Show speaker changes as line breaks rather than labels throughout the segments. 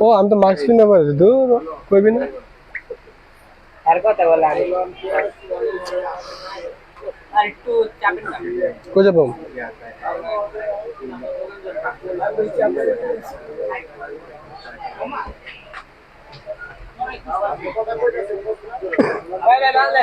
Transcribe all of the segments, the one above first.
ও আমি তো মাস্ক পিনে বলছি দূর কইবি না।
আর কথা বলে আমি আর একটু চাপেন না।
কই যাব?
ভাই ভাই বাংলা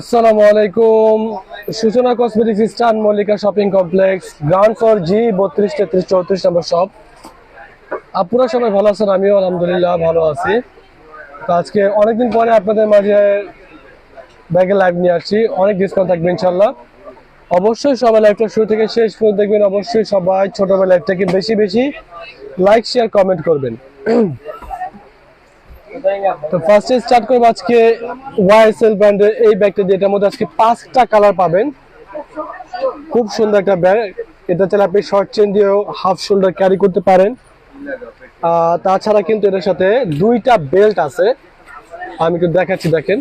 আসসালামু আলাইকুম। সূচনা কসমেটিক্স স্টান Mallika shopping complex ground floor G বত্রিশ তেত্রিশ চৌত্রিশ নম্বর শপ আপনারা সবাই ভালো আছেন? আমিও আলহামদুলিল্লাহ ভালো আছি। আজকে অনেকদিন পরে আপনাদের মাঝে ব্যাগে লাইভ নিয়ে আসছি। অনেক ডিসকাউন্ট থাকবে ইনশাল্লাহ অবশ্যই সবাই লাইভটা শুরু থেকে শেষ পর্যন্ত দেখবেন। অবশ্যই সবাই ছোটবেলা লাইভটাকে বেশি বেশি লাইক শেয়ার কমেন্ট করবেন। তো ফার্স্টে স্টার্ট করব আজকে ওয়াইএসএল ব্র্যান্ডের এই ব্যাগটা দিয়ে। এটার মধ্যে আজকে পাঁচটা কালার পাবেন। খুব সুন্দর একটা ব্যাগ এটা চাইলে আপনি শর্ট চেন দিয়েও হাফ শোল্ডার ক্যারি করতে পারেন। তাছাড়া কিন্তু এটার সাথে দুইটা বেল্ট আছে। আমি একটু দেখাচ্ছি, দেখেন।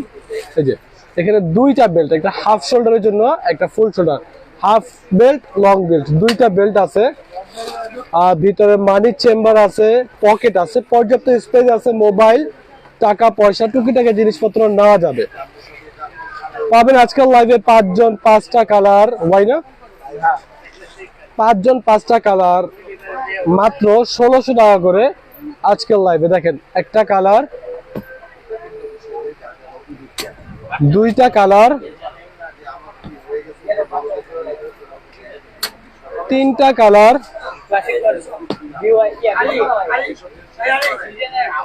এই যে, এখানে দুইটা বেল্ট একটা হাফ শোল্ডারের জন্য, একটা full shoulder half belt long belt দুইটা বেল্ট আছে। আর ভিতরে মানি চেম্বার আছে পকেট আছে, পর্যাপ্ত স্পেস আছে মোবাইল টাকা পয়সা, টুকিটাকা জিনিসপত্র নেওয়া যাবে। পাবেন আজকাল লাইভে পাঁচজন পাঁচটা কালার হয় না? পাঁচজন পাঁচটা কালার মাত্র ষোলোশো টাকা করে আজকাল লাইভে দেখেন, একটা কালার দুইটা কালার তিনটা কালার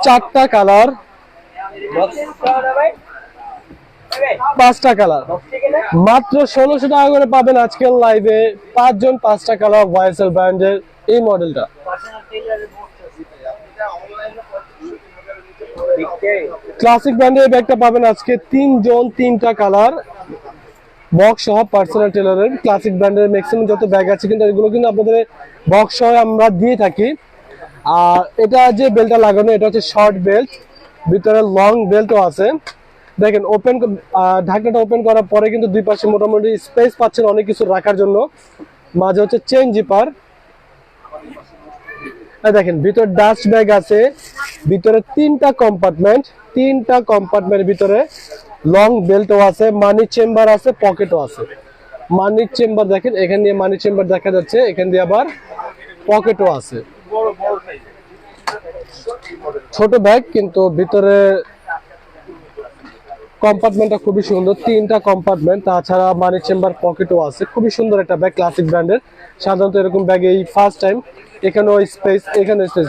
চারটা কালার পাঁচটা কালার মাত্র ষোলোশো টাকা করে পাবেন আজকের লাইভে পাঁচজন পাঁচটা কালার ওয়াইএসএল ব্র্যান্ডের এই মডেলটা ক্লাসিক ব্র্যান্ডের এই ব্যাগটা পাবেন আজকে তিনজন তিনটা কালার বক্স সহ পার্সোনাল টেলারের ক্লাসিক ব্র্যান্ডের ম্যাক্সিমাম যত ব্যাগ আছে কিন্তু এগুলো কিন্তু আপনাদের বক্স সহ আমরা দিয়ে থাকি। আর এটা যে বেল্টটা লাগানো, এটা হচ্ছে শর্ট বেল্ট ভিতরে লং বেল্টও আছে। দেখেন ওপেন ঢাকনাটা ওপেন করার পরে কিন্তু দুই পাশে মোটামুটি স্পেস পাচ্ছেন অনেক কিছু রাখার জন্য। মাঝে হচ্ছে চেন জিপার দেখেন, ভিতরে ডাস্ট ব্যাগ আছে। ভিতরে তিনটা কম্পার্টমেন্ট তিনটা কম্পার্টমেন্টের ভিতরে লং বেল্টও আছে মানি চেম্বার আছে পকেটও আছে। মানি চেম্বার দেখেন, এখান দিয়ে মানি চেম্বার দেখা যাচ্ছে, এখান দিয়ে আবার পকেটও আছে। ছোট ব্যাগ কিন্তু ভিতরে কম্পার্টমেন্টটা খুবই সুন্দর। তিনটা কম্পার্টমেন্ট তাছাড়া মানি চেম্বার পকেটও আছে। খুবই সুন্দর একটা ব্যাগ ক্লাসিক ব্র্যান্ডের সাধারণত এরকম ব্যাগ এই ফার্স্ট টাইম এখানেও স্পেস এখানে স্পেস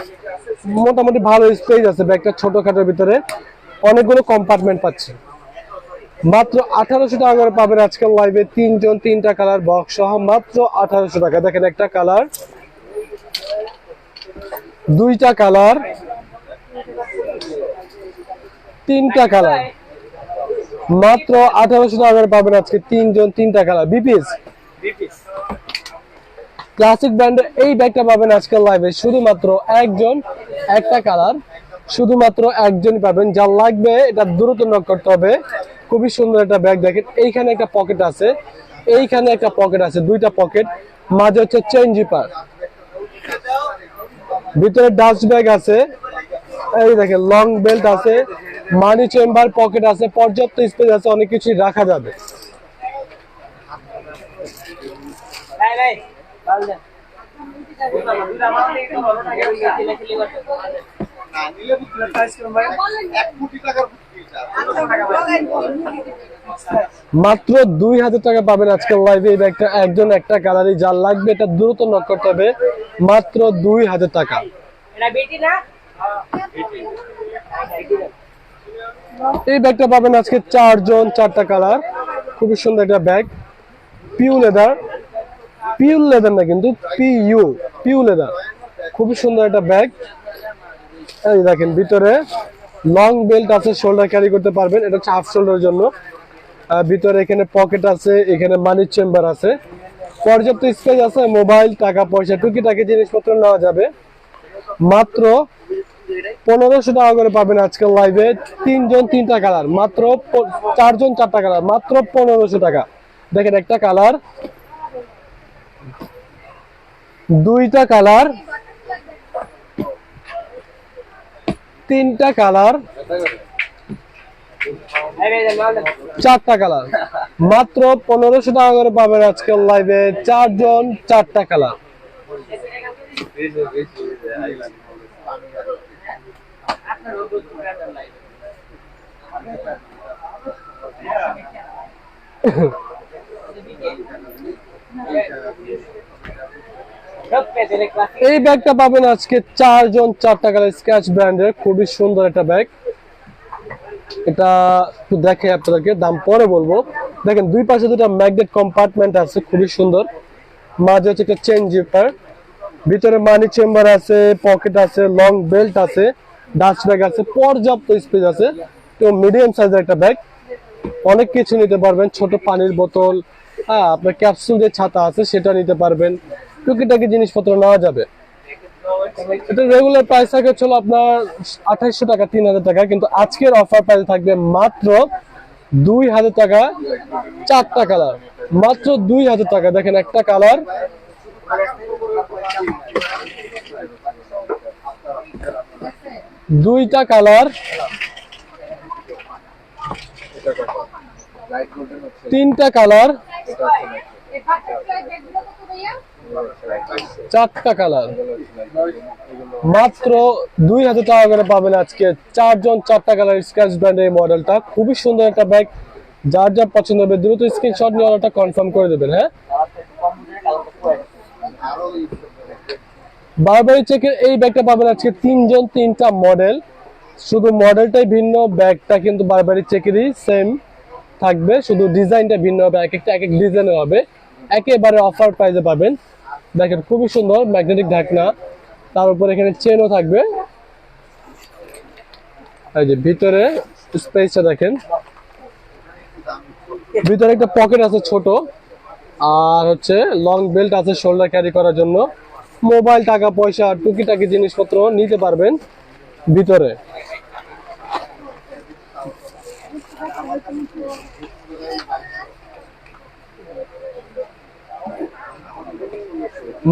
মোটামুটি ভালো স্পেস আছে ব্যাগটা ছোটখাটোর ভিতরে। অনেকগুলো কম্পার্টমেন্ট পাচ্ছে। মাত্র আঠারোশো টাকা করে পাবেন আজকাল লাইভে তিনজন, তিনটা কালার বক্স সহ। মাত্র আঠারোশো টাকা। দেখেন একটা কালার দুইটা কালার, তিনটা কালার। মাত্র আঠারোশো টাকা পাবেন আজকে তিনজন, তিনটা কালার। বিপিস ক্লাসিক ব্র্যান্ডের এই ব্যাগটা পাবেন আজকাল লাইভে শুধুমাত্র একজন, একটা কালার। শুধুমাত্র একজনই পাবেন। যা লাগবে, এটা দ্রুত নক করতে হবে। খুবই সুন্দর একটা ব্যাগ দেখেন, এইখানে একটা পকেট আছে। এইখানে একটা পকেট আছে, দুইটা পকেট মাঝে হচ্ছে চেন জিপার ভিতরে ডাস্ট ব্যাগ আছে। এই দেখেন লং বেল্ট আছে মানি চেম্বার পকেট আছে পর্যাপ্ত স্পেস আছে অনেক কিছুই রাখা যাবে।
ভাই? ভাই ভালো দেন
মাত্র দুই হাজার টাকা পাবেন আজকের লাইভে এই ব্যাগটা একজন একটা কালারই যার লাগবে এটা দ্রুত নক করতে হবে। মাত্র দুই হাজার টাকা। এই ব্যাগটা পাবেন আজকে চারজন চারটা কালার খুবই সুন্দর একটা bag. PU leather PU leather না কিন্তু পিইউ পিউ লেদার খুবই সুন্দর একটা ব্যাগ। এই দেখেন ভিতরে লং বেল্ট আছে শোল্ডার ক্যারি করতে পারবেন। এটা হচ্ছে হাফ শোল্ডারের জন্য। ভিতরে এখানে পকেট আছে, এখানে মানি চেম্বার আছে। পর্যাপ্ত স্পেস আছে মোবাইল টাকা পয়সা, টুকিটাকি জিনিসপত্র নেওয়া যাবে। মাত্র পনেরোশো টাকা করে পাবেন আজকাল লাইভে তিনজন, তিনটা কালার মাত্র চারজন, চারটা কালার মাত্র পনেরোশো টাকা। দেখেন একটা কালার দুইটা কালার তিনটা কালার। চারটা কালার। মাত্র পনেরোশো টাকা করে পাবেন আজকাল লাইভে চারজন চারটা কালার। এই ব্যাগটা পাবেন আজকে চারজন চারটা কালার স্ক্যাচ ব্র্যান্ডের। খুবই সুন্দর একটা ব্যাগ। এটা দেখে আপনাদেরকে দাম পরে বলব। দেখেন, দুই পাশে দুটা ম্যাগনেট কম্পার্টমেন্ট আছে, খুবই সুন্দর। মাঝে হচ্ছে একটা চেন জিপার। ভিতরে মানি চেম্বার আছে, পকেট আছে, লং বেল্ট আছে, ডাস্ট ব্যাগ আছে, পর্যাপ্ত স্পেস আছে। তো মিডিয়াম সাইজের একটা ব্যাগ। অনেক কিছু নিতে পারবেন, ছোট পানির বোতল হ্যাঁ আপনার ক্যাপসুল যে ছাতা আছে, সেটা নিতে পারবেন। টুকিটাকি জিনিসপত্র নেওয়া যাবে। এটা রেগুলার প্রাইস থাকে ছিল আপনার আঠাইশশো টাকা, তিন হাজার টাকা, কিন্তু আজকের অফার প্রাইস থাকবে মাত্র দুই হাজার টাকা, চারটা কালার মাত্র দুই হাজার টাকা। দেখেন একটা কালার দুইটা কালার তিনটা কালার চারটা কালার। মাত্র দুই হাজার টাকা করে পাবেন আজকে চারজন চারটা কালার ব্র্যান্ডের এই মডেলটা। খুবই সুন্দর একটা ব্যাগ। যার যা পছন্দ হবে দ্রুত স্ক্রিনশট নিয়ে অর্ডারটা কনফার্ম করে দেবেন হ্যাঁ? বারবারি চেকের এই ব্যাগটা পাবেন আজকে তিনজন তিনটা মডেল। শুধু মডেলটাই ভিন্ন, ব্যাগটা কিন্তু বারবারি চেকেরই সেম থাকবে। শুধু ডিজাইনটা ভিন্ন হবে, এক একটা, এক এক ডিজাইনের হবে। একেবারে অফার প্রাইসে পাবেন। দেখেন, খুবই সুন্দর ম্যাগনেটিক ঢাকনা। তার উপর এখানে চেনও থাকবে। এই যে ভিতরে স্পেসটা দেখেন। ভিতরে একটা পকেট আছে ছোট, আর হচ্ছে লং বেল্ট আছে শোল্ডার ক্যারি করার জন্য। মোবাইল টাকা, পয়সা, টুকিটাকি জিনিসপত্র নিতে পারবেন ভিতরে।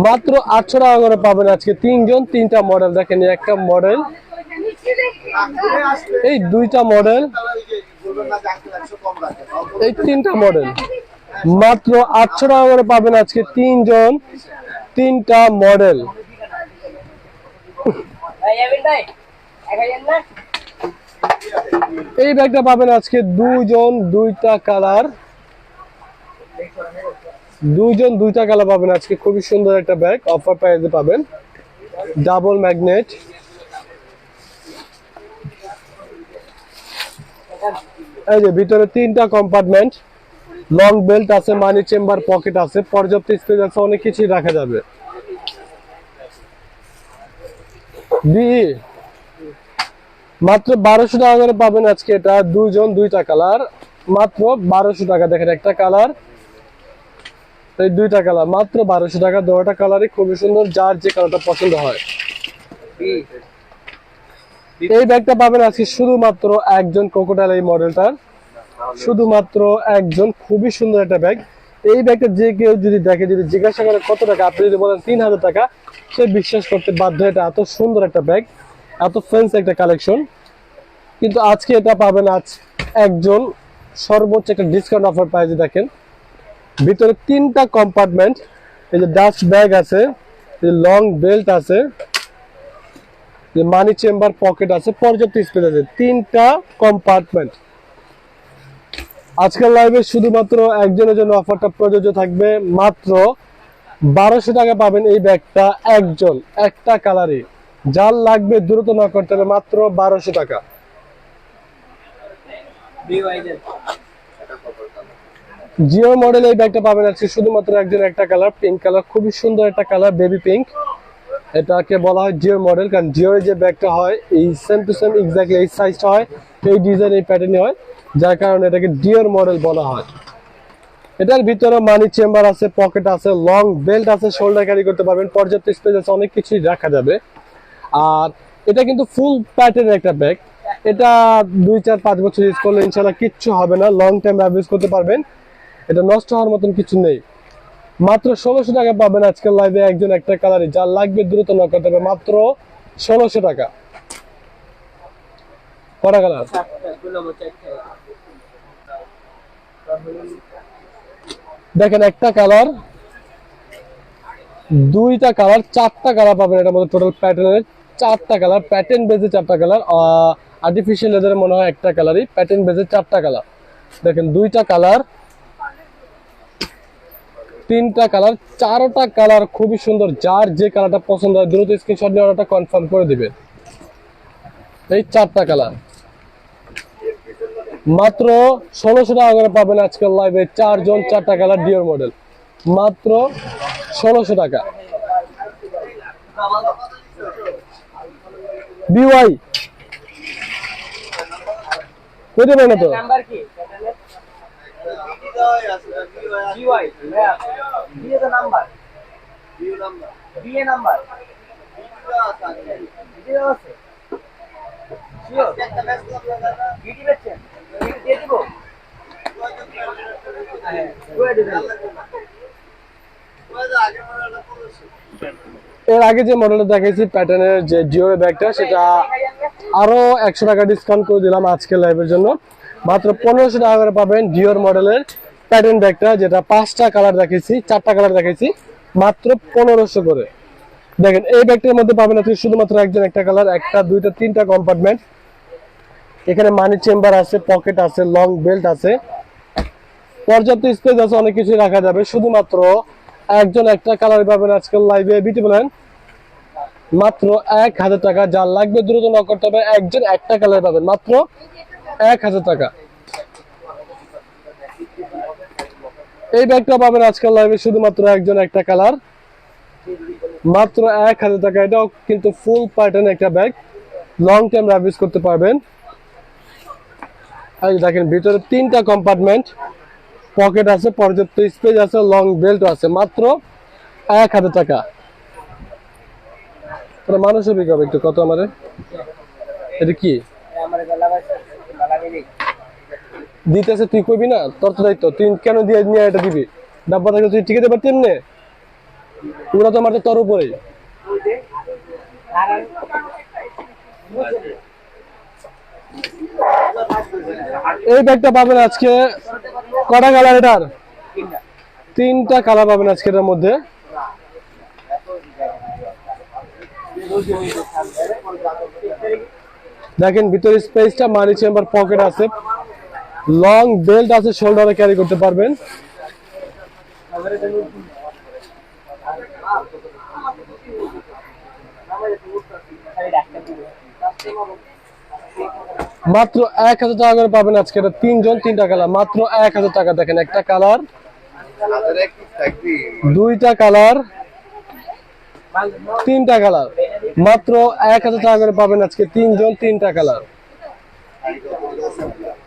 মাত্র আটশো টাকা করে পাবেন আজকে তিনজন। তিনটা মডেল দেখেন, একটা মডেল এই দুইটা মডেল এই তিনটা মডেল মাত্র আটশো টাকা করে পাবেন আজকে তিনজন। তিনটা মডেল এই ব্যাগটা পাবেন আজকে দুইজন, দুইটা কালার দুইজন দুইটা কালার পাবেন আজকে। খুবই সুন্দর একটা ব্যাগ অফার প্রাইসে পাবেন। ডাবল ম্যাগনেট এই যে ভিতরে তিনটা কম্পার্টমেন্ট লং বেল্ট আছে মানি চেম্বার পকেট আছে, পর্যাপ্ত স্পেস আছে, অনেক কিছুই রাখা যাবে। মাত্র বারোশো টাকা করে পাবেন আজকে এটা। দুইজন দুইটা কালার। মাত্র বারোশো টাকা। দেখেন একটা কালার। এই দুইটা কালার মাত্র বারোশো টাকা। দুটা কালারই খুবই সুন্দর, যার যে কালারটা পছন্দ হয়। এই ব্যাগটা পাবেন আজকে শুধুমাত্র একজন কোকোটাল এই মডেলটার শুধুমাত্র একজন খুবই সুন্দর একটা ব্যাগ এই ব্যাগটা যে কেউ যদি দেখে, যদি জিজ্ঞাসা করে কত টাকা, আপনি যদি বলেন তিন হাজার টাকা, সে বিশ্বাস করতে বাধ্য এটা এত সুন্দর একটা ব্যাগ এত ফেন্স একটা কালেকশন কিন্তু আজকে এটা পাবেন আজ একজন সর্বোচ্চ একটা ডিসকাউন্ট অফার প্রাইজে দেখেন। ভিতরে তিনটা কম্পার্টমেন্ট এই যে ডাস্ট ব্যাগ আছে লং বেল্ট আছে মানি চেম্বার পকেট আছে, পর্যাপ্ত স্পেস আছে, তিনটা কম্পার্টমেন্ট আজকের লাইভে শুধুমাত্র একজনের জন্য অফারটা প্রযোজ্য থাকবে, মাত্র বারোশো টাকা পাবেন এই ব্যাগটা একজন, একটা কালারই যার লাগবে দ্রুত না করতে হবে, মাত্র বারোশো টাকা। জিও মডেল এই ব্যাগটা পাবেন আজকে শুধুমাত্র একজন একটা কালার পিঙ্ক কালার, খুবই সুন্দর একটা কালার বেবি পিঙ্ক এটাকে বলা হয় জিও মডেল, কারণ জিওর যে ব্যাগটা হয়, এই সেম টু সেম এক্স্যাক্টলি এই সাইজটা হয়, এই ডিজাইন এই প্যাটার্নই হয়, যার কারণে এটাকে ডিওর মডেল বলা হয়। এটার ভিতরে মানি চেম্বার আছে পকেট আছে লং বেল্ট আছে শোল্ডার ক্যারি করতে পারবেন, পর্যাপ্ত স্পেস আছে, অনেক কিছুই রাখা যাবে। আর এটা কিন্তু ফুল প্যাটার্নের একটা ব্যাগ এটা দুই, চার, পাঁচ বছর ইউজ করলে ইনশাল্লাহ কিচ্ছু হবে না লং টাইম ইউজ করতে পারবেন। এটা নষ্ট হওয়ার মতন কিছু নেই। মাত্র ষোলোশো টাকা পাবেন আজকের লাইভে একজন একটা কালারে যা লাগবে দ্রুত নক করতে হবে মাত্র ষোলোশো টাকা। কটা কালার দেখেন একটা কালার দুইটা কালার চারটা কালার পাবেন এটার মধ্যে টোটাল প্যাটার্নের চারটা কালার প্যাটার্ন বেজে চারটা কালার আর্টিফিশিয়াল লেদারের মনে হয় একটা কালারই প্যাটার্ন বেজে চারটা কালার দেখেন দুইটা কালার তিনটা কালার, চারটা কালার খুবই সুন্দর। যার যে কালারটা পছন্দ হয়, দ্রুত স্ক্রিনশট নিয়ে অর্ডারটা কনফার্ম করে দিবেন এই চারটা কালার। মাত্র ষোলোশো টাকা করে পাবেন আজকের লাইভে চারজন চারটা কালার ডিওর মডেল মাত্র ষোলোশো টাকা। বিওয়াই কই দেবেন না তো।
নাম্বার নাম্বার আছে শিওর বেচছেন দিয়ে দিব
এর আগে যে মডেলটা দেখাইছি প্যাটার্নের যে জিও ব্যাগটা সেটা আরও একশো টাকা ডিসকাউন্ট করে দিলাম আজকের লাইভের জন্য। মাত্র পনেরোশো টাকা করে পাবেন জিওর মডেলের প্যাটার্ন ব্যাগটা, যেটা পাঁচটা কালার দেখেছি চারটা কালার দেখেছি মাত্র পনেরোশো করে। দেখেন, এই ব্যাগটার মধ্যে পাবেন আপনি শুধুমাত্র একজন একটা কালার একটা, দুইটা, তিনটা কম্পার্টমেন্ট এখানে মানি চেম্বার আছে পকেট আছে লং বেল্ট আছে। পর্যাপ্ত স্পেস আছে, অনেক কিছু রাখা যাবে। শুধুমাত্র একজন একটা কালার পাবেন আজকাল লাইভে বিটি বলেন মাত্র এক হাজার টাকা। যা লাগবে দ্রুত নক করতে হবে, একজন একটা কালার পাবেন, মাত্র এক হাজার টাকা। এই ব্যাগটা পাবেন আজকাল লাইভে শুধুমাত্র একজন একটা কালার মাত্র এক হাজার টাকা। এটাও কিন্তু ফুল প্যাটার্ন একটা ব্যাগ লং টাইম রাবিস করতে পারবেন। দেখেন, ভিতরে তিনটা কম্পার্টমেন্ট পকেট আছে, পর্যাপ্ত স্পেস আছে লং বেল্ট আছে। মাত্র এক হাজার টাকা। তোরা মানুষ হবে একটু কত আমারে? এটা কি
আমার গলা বাস গলা দিবি
দিতেছে, তুই কইবি না? তোর তো দায়িত্ব। তুই কেন দিয়ে নিয়ে এটা দিবি? ডাব্বা থাকলে তুই টিকে দেবার তেমনে। ওরা তো মারতে তোর উপরে এই ব্যাগটা পাবেন আজকে কটা কালার এটার? তিনটা কালার পাবেন আজকে এটার মধ্যে। দেখেন, ভিতরে স্পেসটা মানি চেম্বার পকেট আছে। লং বেল্ট আছে, শোল্ডারে ক্যারি করতে পারবেন। মাত্র এক হাজার টাকা করে পাবেন আজকে এটা তিনজন, তিনটা কালার মাত্র এক হাজার টাকা দেখেন, একটা কালার দুইটা কালার তিনটা কালার মাত্র এক হাজার টাকা করে পাবেন আজকে তিনজন, তিনটা কালার
আপনার পানি দিতে কথা দেবো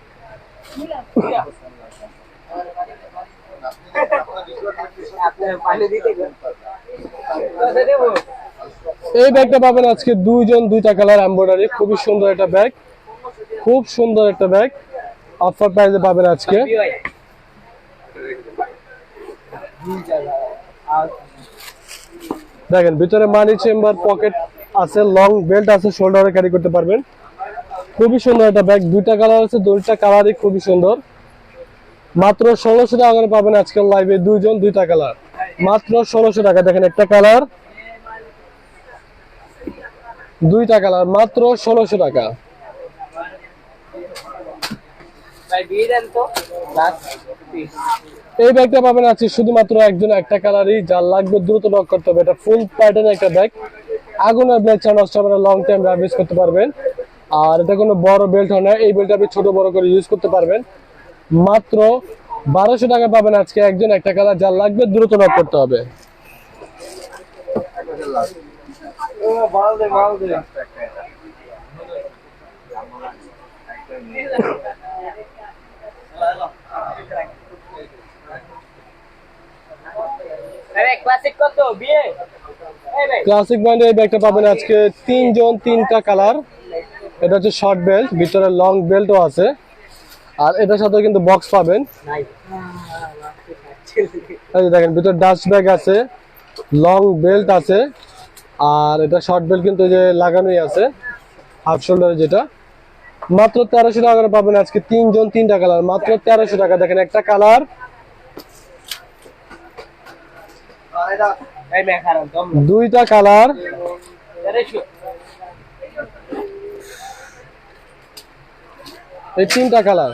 এই ব্যাগটা পাবেন আজকে দুইজন, দুইটা কালার এমব্রয়ডারি খুবই সুন্দর একটা ব্যাগ। খুব সুন্দর একটা ব্যাগ। অফার প্রাইসে পাবেন আজকে। দেখেন, ভিতরে মানি চেম্বার পকেট আছে লং বেল্ট আছে শোল্ডারে ক্যারি করতে পারবেন। খুবই সুন্দর একটা ব্যাগ দুইটা কালার আছে, দুইটা কালারই খুবই সুন্দর। মাত্র ষোলোশো টাকা করে পাবেন আজকাল লাইভে দুইজন, দুইটা কালার মাত্র ষোলোশো টাকা। দেখেন একটা কালার দুইটা কালার মাত্র ষোলোশো টাকা। এই ব্যাগটা পাবেন আছে শুধুমাত্র একজন, একটা কালারই যার লাগবে দ্রুত লক করতে হবে। এটা ফুল প্যাটার্ন একটা ব্যাগ ছাড়া নষ্ট হবে লং টাইম ইউজ করতে পারবেন। আর এটা কোনো বড় বেল্ট হয় না। এই বেল্ট আপনি ছোট বড় করে ইউজ করতে পারবেন। মাত্র বারোশো টাকা পাবেন আজকে একজন একটা কালার যার লাগবে দ্রুত নক করতে হবে।
ক্লাসিক
ব্র্যান্ডের এই ব্যাগটা পাবেন আজকে তিনজন তিনটা কালার এটা হচ্ছে শর্ট বেল্ট ভিতরে লং বেল্টও আছে। আর এটার সাথে কিন্তু বক্স পাবেন। দেখেন, ভিতরে ডাস্ট ব্যাগ আছে লং বেল্ট আছে, আর এটা শর্ট বেল্ট কিন্তু যে লাগানোই আছে হাফ শোল্ডারে যেটা। মাত্র তেরোশো টাকা করে পাবেন আজকে তিনজন, তিনটা কালার মাত্র তেরোশো টাকা। দেখেন একটা কালার দুইটা কালার এই তিনটা কালার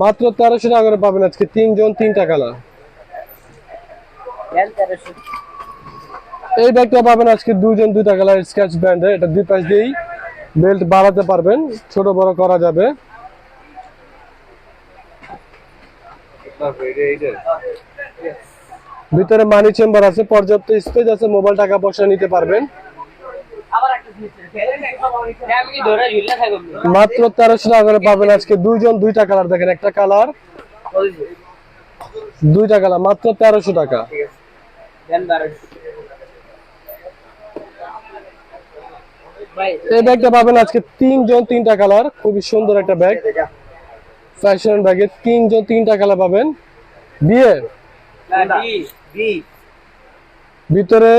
মাত্র তেরোশো টাকা করে পাবেন আজকে তিনজন তিনটা কালার এই ব্যাগটা পাবেন আজকে দুইজন দুইটা কালার স্কেচ ব্র্যান্ডের এটা দুই পাশ দিয়েই বেল্ট বাড়াতে পারবেন। ছোট বড় করা যাবে। ভিতরে মানি চেম্বার আছে পর্যাপ্ত স্পেস আছে মোবাইল টাকা পয়সা নিতে পারবেন
আবার একটা জিনিস আমি কি ধরে ঝুললে থাকব
মাত্র তেরোশো টাকা করে পাবেন আজকে দুইজন দুইটা কালার দেখেন একটা কালার দুইটা কালার মাত্র তেরোশো টাকা। এই ব্যাগটা পাবেন আজকে তিনজন তিনটা কালার খুবই সুন্দর একটা ব্যাগ। ফ্যাশন ব্যাগে তিনজন তিনটা কালার পাবেন। বিয়ে? ভিতরে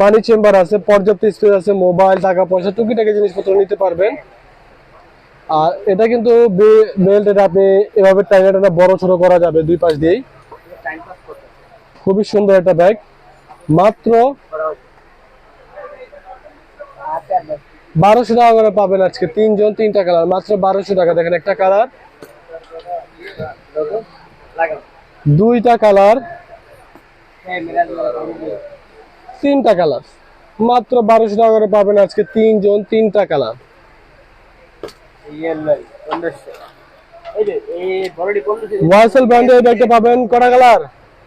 মানি চেম্বার আছে, পর্যাপ্ত স্পেস আছে মোবাইল টাকা পয়সা, টুকিটাকি জিনিসপত্র নিতে পারবেন। আর এটা কিন্তু বেল্ট আপনি এভাবে টাইনে বড় ছোট করা যাবে দুই পাশ দিয়েই। খুবই সুন্দর একটা ব্যাগ মাত্র বারোশো টাকা করে পাবেন আজকে তিনজন, তিনটা কালার মাত্র বারোশো টাকা। দেখেন একটা কালার দুইটা কালার তিনটা কালার। মাত্র বারোশো টাকা করে পাবেন আজকে তিনজন তিনটা কালার। ওয়াইসেল ব্র্যান্ডের ব্যাগটা পাবেন কটা কালার?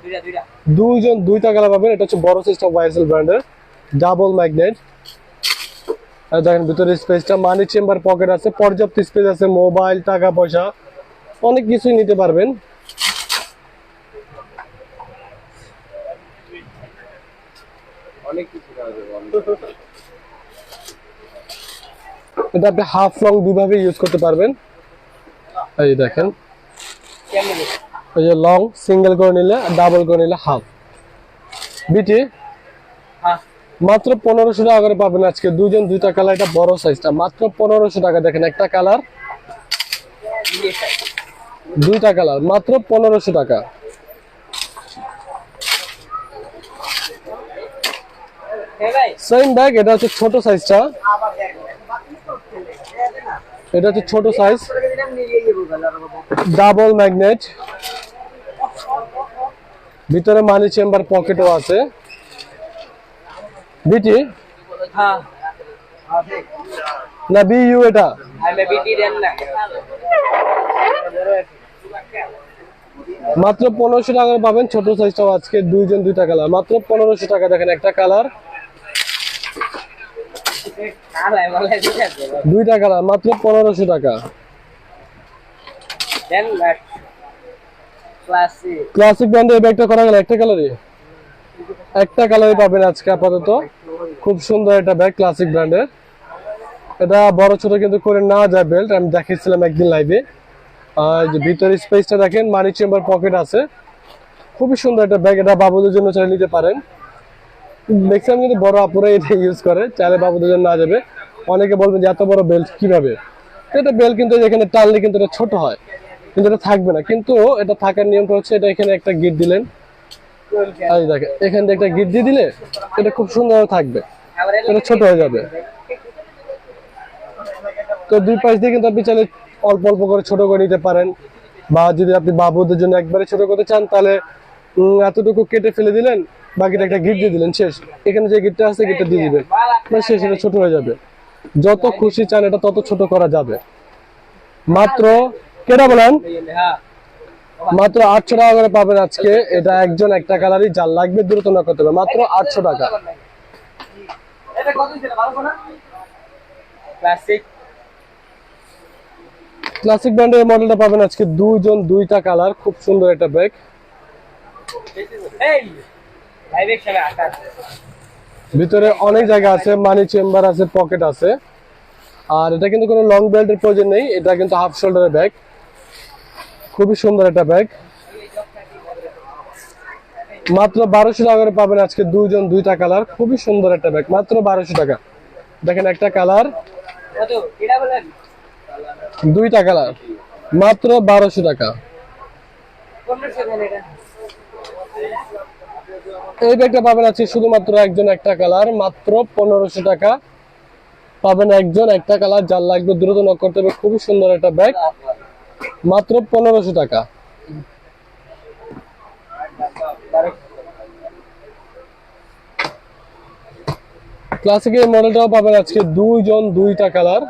দুইটা দুইটা।
দুইজন দুইটা কালার পাবেন এটা হচ্ছে বড় সিস্টেম ওয়াইসেল ব্র্যান্ডের ডাবল ম্যাগনেট আর দেখেন ভিতরে স্পেসটা মানি চেম্বার পকেট আছে পর্যাপ্ত স্পেস আছে মোবাইল টাকা পয়সা অনেক কিছুই নিতে পারবেন।
অনেক কিছু
এটা আপনি হাফ লং দুইভাবে ইউজ করতে পারবেন। এই দেখেন। এই যে লং সিঙ্গেল করে নিলে ডাবল করে নিলে হাফ বিটি
হ্যাঁ।
মাত্র পনেরোশো টাকা করে পাবেন আজকে। দুজন দুইটা কালার এটা বড় সাইজটা মাত্র পনেরোশো টাকা দেখেন একটা কালার দুইটা কালার মাত্র পনেরোশো টাকা
হ্যাঁ ভাই
সেম ব্যাগ এটা হচ্ছে ছোট সাইজটা এটা হচ্ছে ছোট সাইজ ডাবল ম্যাগনেট ভিতরে মানি চেম্বার পকেটও আছে। বিটি না বি ইউ এটা। মাত্র পনেরোশো টাকা পাবেন, ছোট সাইজটাও আজকে দুইজন দুইটা কালার মাত্র পনেরোশো টাকা দেখেন একটা কালার দুইটা কালার, মাত্র পনেরোশো টাকা।
ক্লাসিক
ব্র্যান্ডের এই ব্যাগটা করা গেল একটা কালারই একটা কালারই পাবেন আজকে আপাতত। খুব সুন্দর একটা ব্যাগ ক্লাসিক ব্র্যান্ডের এটা বড় ছোট কিন্তু করে না যায় বেল্ট আমি দেখিয়েছিলাম একদিন লাইভে আর ভিতরে স্পেসটা দেখেন মানি চেম্বার পকেট আছে। খুবই সুন্দর একটা ব্যাগ এটা বাবুদের জন্য চাইলে নিতে পারেন। ম্যাক্সিমাম কিন্তু বড় আপুরা এটা ইউজ করে, চাইলে বাবুদের জন্য না যাবে। অনেকে বলবেন যে, এত বড় বেল্ট কীভাবে? এটা বেল্ট কিন্তু এখানে টানলে কিন্তু এটা ছোট হয়, কিন্তু এটা থাকবে না। কিন্তু এটা থাকার নিয়মটা হচ্ছে, এটা এখানে একটা গিট দিলেন। এখান থেকে একটা গিট দিয়ে দিলে এটা খুব সুন্দর থাকবে, এটা ছোট হয়ে যাবে। তো দুই পাশ দিয়ে কিন্তু আপনি চাইলে অল্প অল্প করে ছোট করে নিতে পারেন, বা যদি আপনি বাবুদের জন্য একবারে ছোট করতে চান, তাহলে এতটুকু কেটে ফেলে দিলেন বাকিটা একটা গিট দিয়ে দিলেন শেষ। এখানে যে গিটটা আছে গিটটা দিয়ে দিবেন। মানে শেষ এটা ছোট হয়ে যাবে। যত খুশি চান এটা তত ছোট করা যাবে। মাত্র কেটা বলেন? মাত্র আটশো টাকা করে পাবেন আজকে। এটা একজন একটা কালারই যার লাগবে দ্রুত না করতে হবে। মাত্র আটশো টাকা।
ক্লাসিক
ব্র্যান্ডের মডেলটা পাবেন আজকে দুইজন দুইটা কালার খুব সুন্দর একটা ব্যাগ
এই লাইভ একসাথে আকাশ
ভিতরে অনেক জায়গা আছে মানি চেম্বার আছে পকেট আছে। আর এটা কিন্তু কোনো লং বেল্টের প্রয়োজন নেই, এটা কিন্তু হাফ শোল্ডারের ব্যাগ খুবই সুন্দর একটা ব্যাগ মাত্র বারোশো টাকা করে পাবেন আজকে দুইজন দুইটা কালার খুবই সুন্দর একটা ব্যাগ মাত্র বারোশো টাকা। দেখেন একটা কালার দুইটা কালার মাত্র বারোশো টাকা। এই ব্যাগটা পাবেন আছে শুধুমাত্র একজন একটা কালার মাত্র পনেরোশো টাকা। পাবেন একজন একটা কালার যার লাগবে দ্রুত নক করতে হবে। খুবই সুন্দর একটা ব্যাগ। মাত্র পনেরোশো টাকা। ক্লাসিকের মডেলটাও পাবেন আজকে দুইজন দুইটা কালার।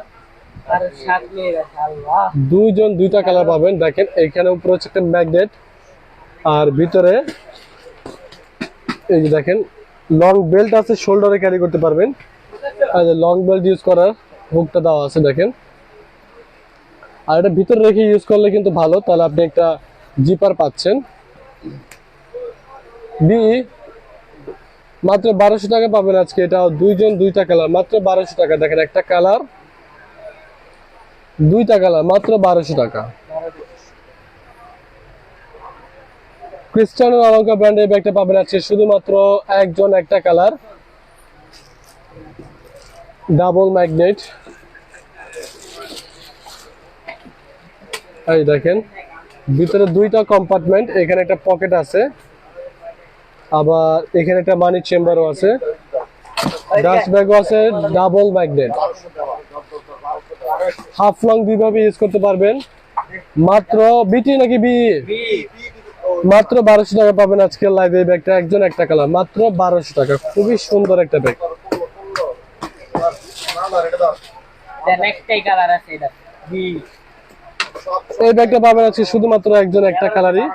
দুইজন দুইটা কালার পাবেন। দেখেন এখানে উপরে হচ্ছে একটা ম্যাগনেট আর ভিতরে এই যে দেখেন লং বেল্ট আছে শোল্ডারে ক্যারি করতে পারবেন। আর লং বেল্ট ইউজ করার হুকটা দেওয়া আছে, দেখেন। আর এটা ভিতরে রেখে ইউজ করলে কিন্তু ভালো, তাহলে আপনি একটা জিপার পাচ্ছেন। বি মাত্র বারোশো টাকা পাবেন আজকে এটা দুইজন, দুইটা কালার মাত্র বারোশো টাকা। দেখেন, একটা কালার দুইটা কালার মাত্র বারোশো টাকা। ক্রিস্টানো রোনালদো ব্র্যান্ডের ব্যাগটা পাবেন আছে শুধুমাত্র একজন একটা কালার। ডাবল ম্যাগনেট এই দেখেন, ভিতরে দুইটা কম্পার্টমেন্ট এখানে একটা পকেট আছে, আবার এখানে একটা মানি চেম্বারও আছে। ডাস্ট ব্যাগও আছে ডাবল ম্যাগনেট হাফ লং দুইভাবে ইউজ করতে পারবেন। মাত্র বিটি নাকি বি মাত্র বারোশো টাকা পাবেন আজকে লাইভ এই ব্যাগটা একজন একটা কালার মাত্র বারোশো টাকা। খুবই সুন্দর একটা ব্যাগ। এই ব্যাগটা পাবেন আজকে শুধুমাত্র একজন একটা কালারই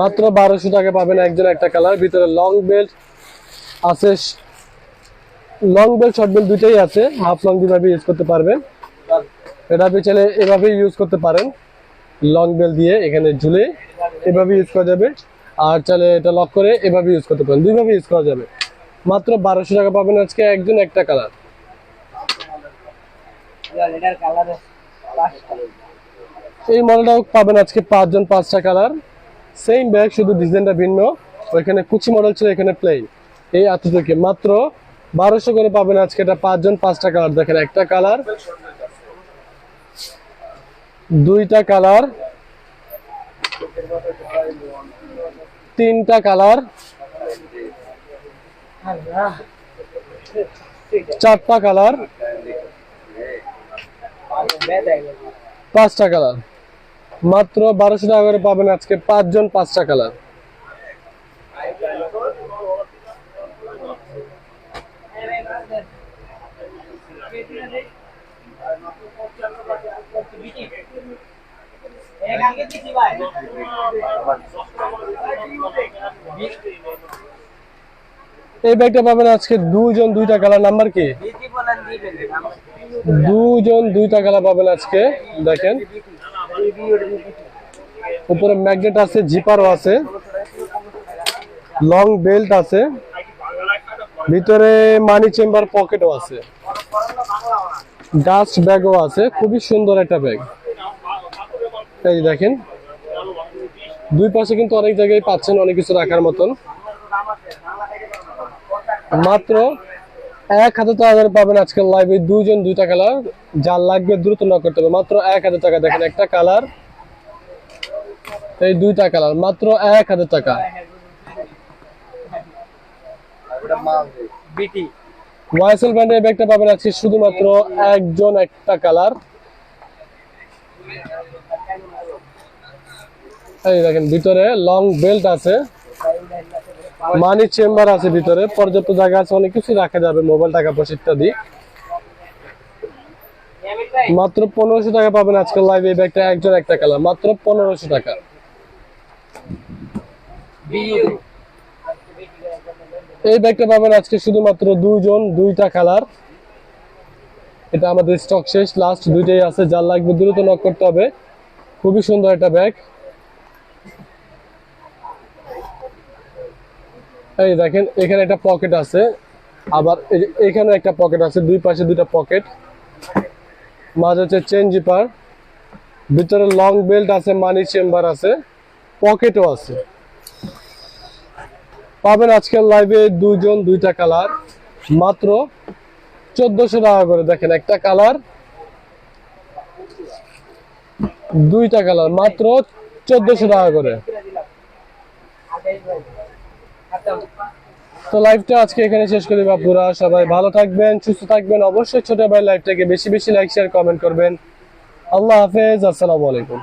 মাত্র বারোশো টাকা পাবেন একজন একটা কালার ভিতরে লং বেল্ট আছে লং বেল্ট শর্ট বেল্ট দুইটাই আছে। হাফ লং দুইভাবে ইউজ করতে পারবেন। এটা আপনি চাইলে এভাবে ইউজ করতে পারেন। লং বেল দিয়ে এখানে ঝুলে এভাবে ইউজ করা যাবে। আর চাইলে এটা লক করে এভাবে ইউজ করতে পারেন। দুইভাবে ইউজ করা যাবে। মাত্র বারোশো টাকা পাবেন আজকে একজন একটা কালার এই মডেলটাও পাবেন আজকে পাঁচজন পাঁচটা কালার সেম ব্যাগ শুধু ডিজাইনটা ভিন্ন। ওইখানে কুচি মডেল ছিল, এখানে প্লেন এই এতটুকু মাত্র বারোশো করে পাবেন আজকে এটা পাঁচজন পাঁচটা কালার দেখেন একটা কালার দুইটা কালার, তিনটা কালার, চারটা কালার, পাঁচটা কালার। মাত্র বারোশো টাকা করে পাবেন আজকে পাঁচজন পাঁচটা কালার। এই ব্যাগটা পাবেন আজকে দুজন দুইটা কালার। নাম্বার কি? দুজন দুইটা কালার পাবেন আজকে, দেখেন। উপরে ম্যাগনেট আছে, জিপারও আছে। লং বেল্ট আছে। ভিতরে মানি চেম্বার পকেটও আছে। ডাস্ট ব্যাগও আছে, খুবই সুন্দর একটা ব্যাগ। এই দেখেন দুই পাশে কিন্তু অনেক জায়গায় পাচ্ছেন অনেক কিছু রাখার মতন। মাত্র এক হাজার টাকা পাবেন আজকের লাইভে দুইজন দুইটা কালার যার লাগবে দ্রুত না করতে হবে। মাত্র এক হাজার টাকা দেখেন একটা কালার এই দুইটা কালার মাত্র এক হাজার টাকা। ওয়াইসেল ব্র্যান্ডের ব্যাগটা পাবেন আজকে শুধুমাত্র একজন একটা কালার এই দেখেন, ভিতরে লং বেল্ট আছে। মানি চেম্বার আছে ভিতরে। পর্যাপ্ত জায়গা আছে, অনেক কিছু রাখা যাবে মোবাইল টাকা পয়সা ইত্যাদি মাত্র পনেরোশো টাকা পাবেন আজকাল এই ব্যাগটা, একজন একটা কালার। মাত্র পনেরোশো টাকা। এই ব্যাগটা পাবেন আজকে শুধুমাত্র দুইজন, দুইটা কালার। এটা আমাদের স্টক শেষ লাস্ট দুইটাই আছে। যার লাগবে দ্রুত নক করতে হবে। খুবই সুন্দর একটা ব্যাগ। এই দেখেন, এখানে একটা পকেট আছে, আবার এখানে একটা পকেট আছে, দুই পাশে দুইটা পকেট। মাঝে হচ্ছে চেন জিপার ভিতরে লং বেল্ট আছে মানি চেম্বার আছে পকেটও আছে। পাবেন আজকের লাইভে দুইজন, দুইটা কালার মাত্র চোদ্দশো টাকা করে। দেখেন, একটা কালার দুইটা কালার মাত্র চোদ্দশো টাকা করে। তো লাইভটা আজকে এখানে শেষ করি বাপুরা। সবাই ভালো থাকবেন, সুস্থ থাকবেন। অবশ্যই ছোট ভাই লাইভটাকে বেশি বেশি লাইক শেয়ার কমেন্ট করবেন। আল্লাহ হাফেজ, আসসালামু আলাইকুম।